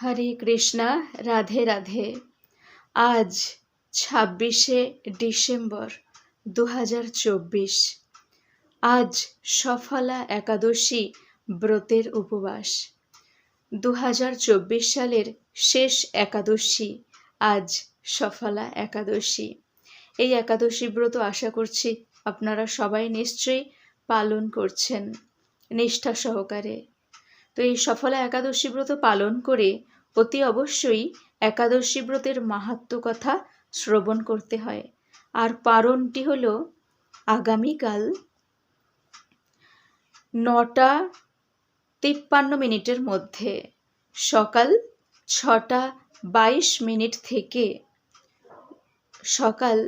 হরে কৃষ্ণা, রাধে রাধে। আজ ছাব্বিশে ডিসেম্বর দু হাজার চব্বিশ। আজ সফলা একাদশী ব্রতের উপবাস। দু হাজার চব্বিশ সালের শেষ একাদশী আজ সফলা একাদশী। এই একাদশী ব্রত আশা করছি আপনারা সবাই নিশ্চয়ই পালন করছেন। নিষ্ঠা সহকারে। তো এই সফলা একাদশী ব্রত পালন করে অতি অবশ্যই একাদশী ব্রতের মাহাত্ম কথা শ্রবণ করতে হয়। আর পারণটি হল আগামীকাল নটা তিপ্পান্ন মিনিটের মধ্যে, সকাল ছটা বাইশ মিনিট থেকে, সকাল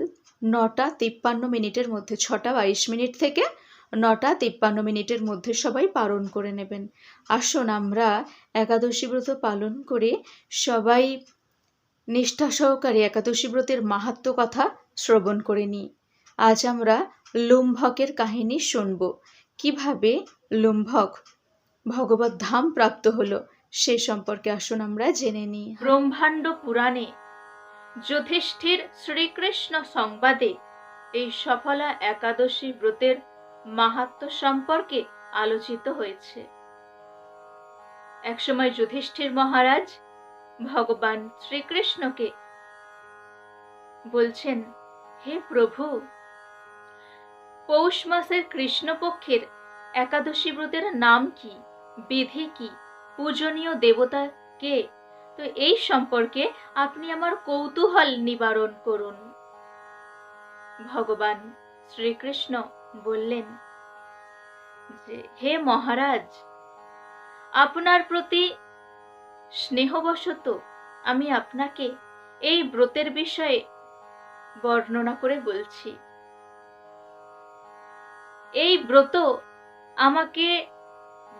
নটা তিপ্পান্ন মিনিটের মধ্যে, ছটা বাইশ মিনিট থেকে নটা তিপ্পান্ন মিনিটের মধ্যে সবাই পালন করে নেবেন। আসুন আমরা একাদশী ব্রত পালন করে সবাই নিষ্ঠা সহকারে একাদশী ব্রতের মাহাত্ম কথা শ্রবণ করে নিই। আজ আমরা লুম্ভকের কাহিনী শুনব। কীভাবে লুম্ভক ভগবত ধাম প্রাপ্ত হলো সে সম্পর্কে আসুন আমরা জেনে নিই। ব্রহ্মাণ্ড পুরাণে যুধিষ্ঠির শ্রীকৃষ্ণ সংবাদে এই সফলা একাদশী ব্রতের মাহাত্ম সম্পর্কে আলোচিত হয়েছে। একসময় যুধিষ্ঠির মহারাজ ভগবান শ্রীকৃষ্ণকে বলছেন, হে প্রভু, পৌষ মাসের কৃষ্ণপক্ষের একাদশী ব্রতের নাম কি? বিধি কি? পূজনীয় দেবতা কে? তো এই সম্পর্কে আপনি আমার কৌতূহল নিবারণ করুন। ভগবান শ্রীকৃষ্ণ বললেন, যে হে মহারাজ, আপনার প্রতি স্নেহবশত আমি আপনাকে এই ব্রতের বিষয়ে বর্ণনা করে বলছি। এই ব্রত আমাকে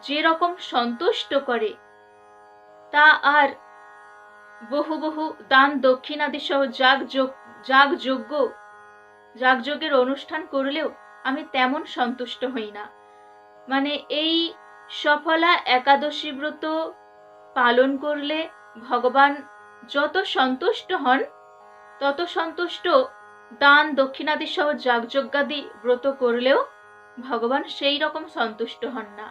যে রকম সন্তুষ্ট করে, তা আর বহু বহু দান দক্ষিণাদি সহ যাগ যাগ যজ্ঞ যাগযজ্ঞের অনুষ্ঠান করলেও আমি তেমন সন্তুষ্ট হই না। মানে এই সফলা একাদশী ব্রত পালন করলে ভগবান যত সন্তুষ্ট হন, তত সন্তুষ্ট দান দক্ষিণাদি সহ যাগযজ্ঞাদি ব্রত করলেও ভগবান সেই রকম সন্তুষ্ট হন না।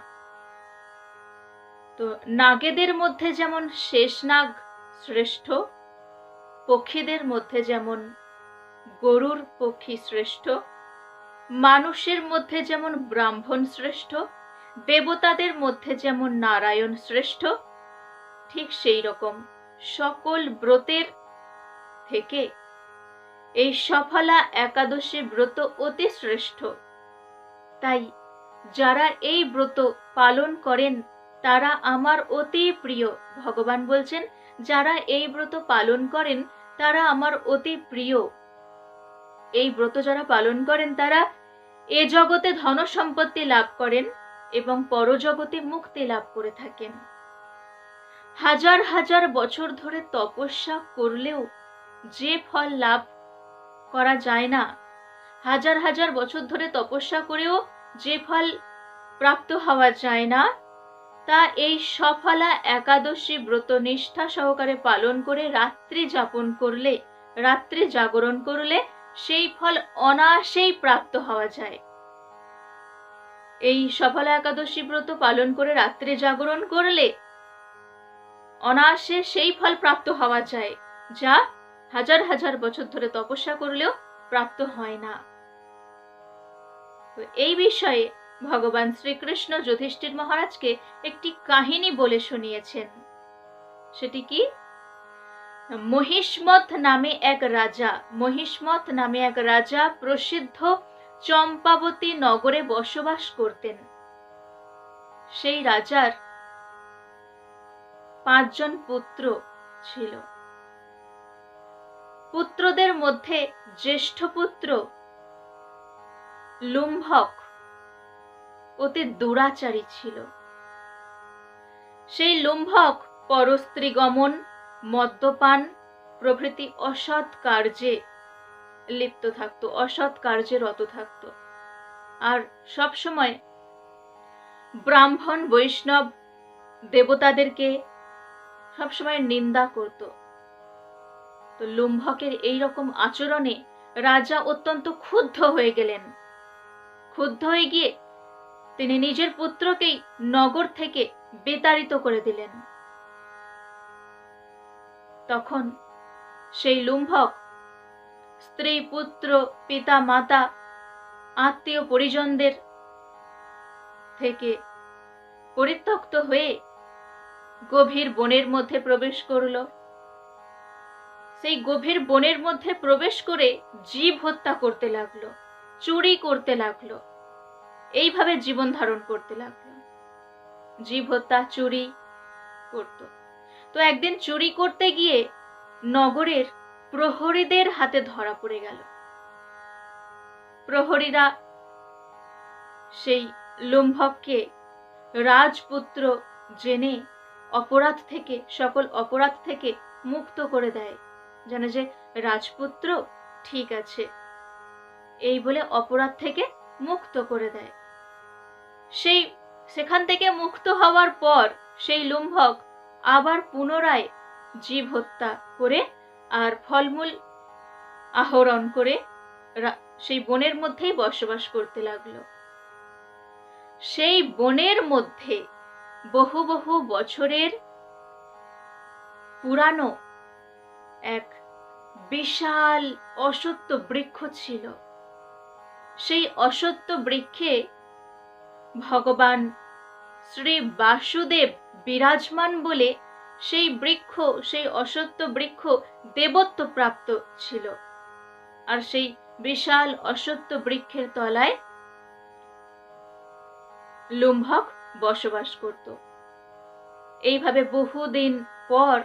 তো নাগেদের মধ্যে যেমন শেষ নাগ শ্রেষ্ঠ, পক্ষীদের মধ্যে যেমন গরুর পক্ষী শ্রেষ্ঠ মানুষের মধ্যে যেমন ব্রাহ্মণ শ্রেষ্ঠ, দেবতাদের মধ্যে যেমন নারায়ণ শ্রেষ্ঠ, ঠিক সেই রকম সকল ব্রতের থেকে এই সফলা একাদশী ব্রত অতি শ্রেষ্ঠ। তাই যারা এই ব্রত পালন করেন, তারা আমার অতি প্রিয়, ভগবান বলছেন, যারা এই ব্রত পালন করেন, তারা আমার অতি প্রিয়। এই ব্রত যারা পালন করেন, তারা এ জগতে ধন সম্পত্তি লাভ করেন এবং পরজগতে মুক্তি লাভ করে থাকেন। হাজার হাজার বছর ধরে তপস্যা করলেও যে ফল লাভ করা যায় না, হাজার হাজার বছর ধরে তপস্যা করেও যে ফল প্রাপ্ত হওয়া যায় না, তা এই সফলা একাদশী ব্রত নিষ্ঠা সহকারে পালন করে রাত্রি যাপন করলে, রাত্রি জাগরণ করলে সেই ফল অনায়াসেই প্রাপ্ত হওয়া যায়। এই সফলা একাদশী ব্রত পালন করে রাত্রে জাগরণ করলে অনায়াসে সেই ফল প্রাপ্ত হওয়া যায়, যা হাজার হাজার বছর ধরে তপস্যা করলেও প্রাপ্ত হয় না। এই বিষয়ে ভগবান শ্রীকৃষ্ণ যুধিষ্ঠির মহারাজকে একটি কাহিনী বলে শুনিয়েছেন। সেটি কি? মহিষ্মত নামে এক রাজা। মহিষ্মত নামে এক রাজা প্রসিদ্ধ চম্পাবতী নগরে বসবাস করতেন। সেই রাজার পাঁচজন পুত্র ছিল। পুত্রদের মধ্যে জ্যেষ্ঠ পুত্র লুম্ভক অতি দুরাচারী ছিল। সেই লুম্ভক পরস্ত্রী গমন মদ্যপান প্রভৃতি অসৎ কার্যে লিপ্ত থাকতো, অসৎ কার্যে রত থাকতো। আর সব সময় ব্রাহ্মণ, বৈষ্ণব দেবতাদেরকে সবসময় নিন্দা করত। তো লুম্ভকের এই রকম আচরণে রাজা অত্যন্ত ক্ষুব্ধ হয়ে গেলেন। ক্ষুব্ধ হয়ে গিয়ে তিনি নিজের পুত্রকেই নগর থেকে বিতাড়িত করে দিলেন। তখন সেই লুম্ভক, স্ত্রী, পুত্র, পিতা, মাতা, আত্মীয় পরিজনদের থেকে পরিত্যক্ত হয়ে গভীর বনের মধ্যে প্রবেশ করল। সেই গভীর বনের মধ্যে প্রবেশ করে জীব হত্যা করতে লাগল, চুরি করতে লাগল, এইভাবে জীবন ধারণ করতে লাগল। জীব হত্যা, চুরি করত। তো একদিন চুরি করতে গিয়ে নগরের প্রহরীদের হাতে ধরা পড়ে গেল। প্রহরীরা সেই লুম্ভককে রাজপুত্র জেনে অপরাধ থেকে, সকল অপরাধ থেকে মুক্ত করে দেয়। জানে যে রাজপুত্র ঠিক আছে, এই বলে অপরাধ থেকে মুক্ত করে দেয়। সেই, সেখান থেকে মুক্ত হওয়ার পর সেই লুম্ভক আবার পুনরায় জীব হত্যা করে আর ফলমূল আহরণ করে সেই বনের মধ্যেই বসবাস করতে লাগল। সেই বনের মধ্যে বহু বহু বছরের পুরানো এক বিশাল অসত্য বৃক্ষ ছিল। সেই অসত্য বৃক্ষে ভগবান শ্রী বাসুদেব বিরাজমান বলে সেই বৃক্ষ, সেই অসত্য বৃক্ষ দেবত্ব প্রাপ্ত ছিল। আর সেই বিশাল অসত্য বৃক্ষের তলায় লুম্ভক বসবাস করত। এইভাবে বহুদিন পর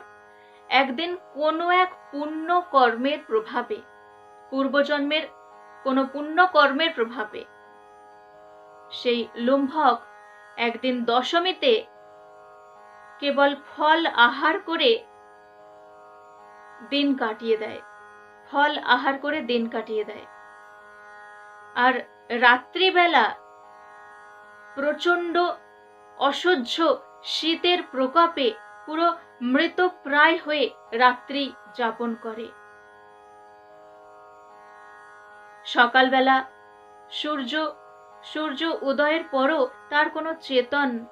একদিন কোনো এক পুণ্য কর্মের প্রভাবে, পূর্বজন্মের কোনো পুণ্য কর্মের প্রভাবে সেই লুম্ভক একদিন দশমীতে কেবল ফল আহার করে দিন কাটিয়ে দেয়। ফল আহার করে দিন কাটিয়ে দেয়। আর রাত্রিবেলা প্রচণ্ড অসহ্য শীতের প্রকোপে পুরো মৃত প্রায় হয়ে রাত্রি যাপন করে। সকালবেলা সূর্য সূর্য উদয়ের পরও তার কোনো চেতন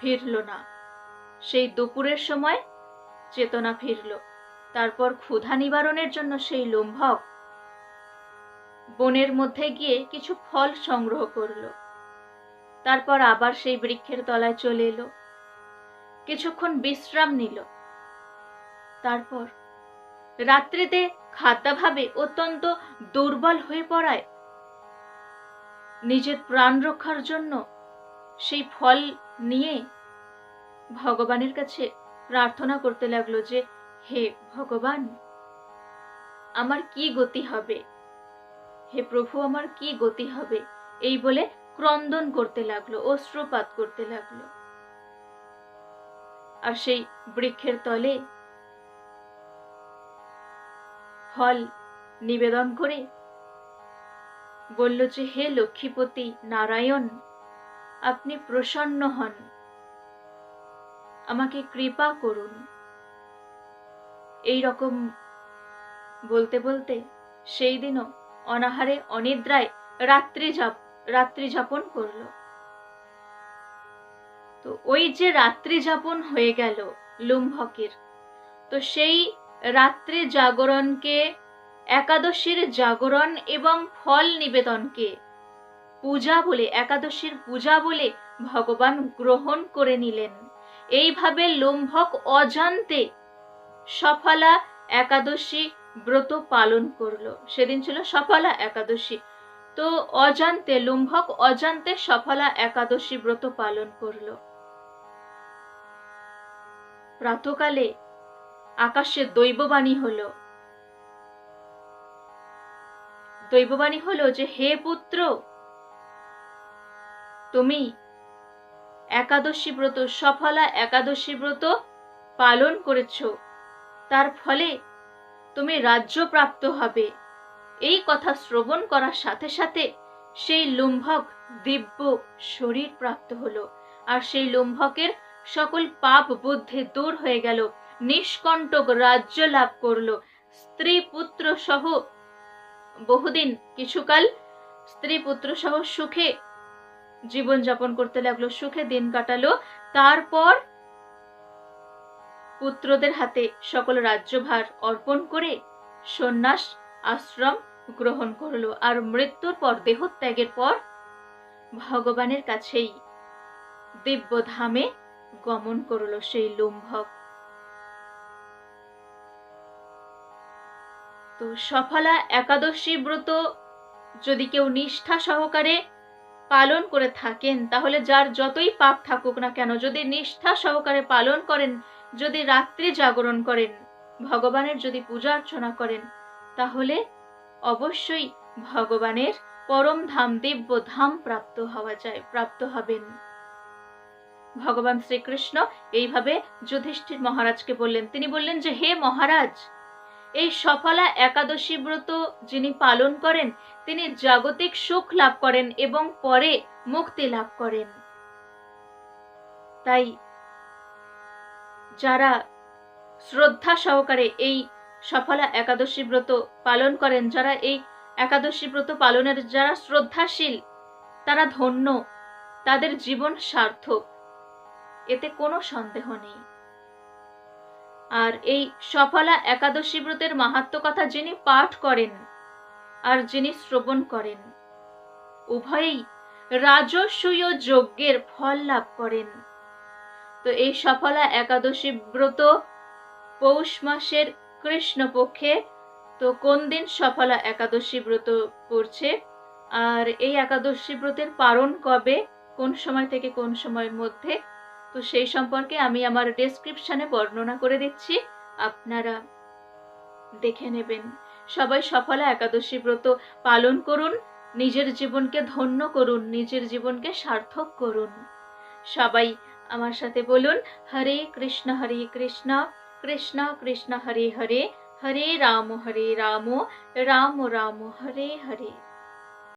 ফিরল না। সেই দুপুরের সময় চেতনা ফিরল। তারপর ক্ষুধা নিবারণের জন্য সেই লুম্ভক বনের মধ্যে গিয়ে কিছু ফল সংগ্রহ করল। তারপর আবার সেই বৃক্ষের তলায় চলে এলো। কিছুক্ষণ বিশ্রাম নিল। তারপর রাত্রিতে খাদ্যাভাবে অত্যন্ত দুর্বল হয়ে পড়ায়। নিজের প্রাণ রক্ষার জন্য সেই ফল নিয়ে ভগবানের কাছে প্রার্থনা করতে লাগল যে, হে ভগবান, আমার কি গতি হবে? হে প্রভু, আমার কি গতি হবে? এই বলে ক্রন্দন করতে লাগল অশ্রুপাত করতে লাগল। আর সেই বৃক্ষের তলে ফল নিবেদন করে বলল যে, হে লক্ষ্মীপতি নারায়ণ, আপনি প্রসন্ন হন। আমাকে কৃপা করুন। এই রকম বলতে বলতে সেই দিনও অনাহারে অনিদ্রায় রাত্রি যাপ রাত্রি যাপন করল। তো ওই যে রাত্রি যাপন হয়ে গেল লুম্ভকের, তো সেই রাত্রি জাগরণকে, একাদশীর জাগরণ এবং ফল নিবেদনকে পূজা বলে, একাদশীর পূজা বলে ভগবান গ্রহণ করে নিলেন। এইভাবে লুম্ভক অজান্তে সফলা একাদশী ব্রত পালন করল। সেদিন ছিল সফলা একাদশী। তো অজান্তে, লুম্ভক অজান্তে সফলা একাদশী ব্রত পালন করল। প্রাতকালে আকাশে দৈববাণী হলো। দৈববাণী হলো যে, হে পুত্র, তুমি একাদশী ব্রত, সফলা একাদশী ব্রত পালন করেছ। তার ফলে তুমি রাজ্য প্রাপ্ত হবে। এই কথা শ্রবণ করার সাথে সাথে সেই লুম্ভক দিব্য শরীর প্রাপ্ত হলো আর সেই লুম্ভকের সকল পাপ বুদ্ধি দূর হয়ে গেল, নিষ্কণ্টক রাজ্য লাভ করল। স্ত্রী পুত্র সহ বহুদিন, কিছুকাল স্ত্রী পুত্র সহ সুখে জীবন যাপন করতে লাগল, সুখে দিন কাটালো। তারপর পুত্রদের হাতে সকল রাজ্যভার অর্পণ করে সন্ন্যাস আশ্রম গ্রহণ করল আর মৃত্যুর পর, দেহত্যাগের পর ভগবানের কাছেই দিব্যধামে গমন করল সেই লুম্ভক। তো সফলা একাদশী ব্রত যদি কেউ নিষ্ঠা সহকারে পালন করে থাকেন, তাহলে যার যতই পাপ থাকুক না কেন, যদি নিষ্ঠা সহকারে পালন করেন, যদি রাত্রি জাগরণ করেন, ভগবানের যদি পূজা অর্চনা করেন, তাহলে অবশ্যই ভগবানের পরম ধাম দিব্য ধাম প্রাপ্ত হওয়া যায়, প্রাপ্ত হবেন। ভগবান শ্রীকৃষ্ণ এইভাবে যুধিষ্ঠির মহারাজকে বললেন, তিনি বললেন যে, হে মহারাজ এই সফলা একাদশী ব্রত যিনি পালন করেন, তিনি জাগতিক সুখ লাভ করেন এবং পরে মুক্তি লাভ করেন। তাই যারা শ্রদ্ধা সহকারে এই সফলা একাদশী ব্রত পালন করেন, যারা এই একাদশী ব্রত পালনের, যারা শ্রদ্ধাশীল, তারা ধন্য, তাদের জীবন সার্থক। এতে কোনো সন্দেহ নেই। আর এই সফলা একাদশী ব্রতের মাহাত্ম কথা যিনি পাঠ করেন আর যিনি শ্রবণ করেন, উভয়েই রাজস্বীয় যজ্ঞের ফল লাভ করেন। তো এই সফলা একাদশী ব্রত পৌষ মাসের কৃষ্ণপক্ষে তো কোন দিন সফলা একাদশী ব্রত পড়ছে? আর এই একাদশী ব্রতের পারণ কবে? কোন সময় থেকে কোন সময়ের মধ্যে? তো সেই সম্পর্কে আমি আমার ডেসক্রিপশনে বর্ণনা করে দিচ্ছি। আপনারা দেখে নেবেন। সবাই সফলা, একাদশী ব্রত পালন করুন, নিজের জীবনকে ধন্য করুন, নিজের জীবনকে সার্থক করুন। সবাই আমার সাথে বলুন, হরে কৃষ্ণ হরে কৃষ্ণ কৃষ্ণ কৃষ্ণ, হরে হরে হরে রাম হরে রাম রাম রাম, হরে হরে।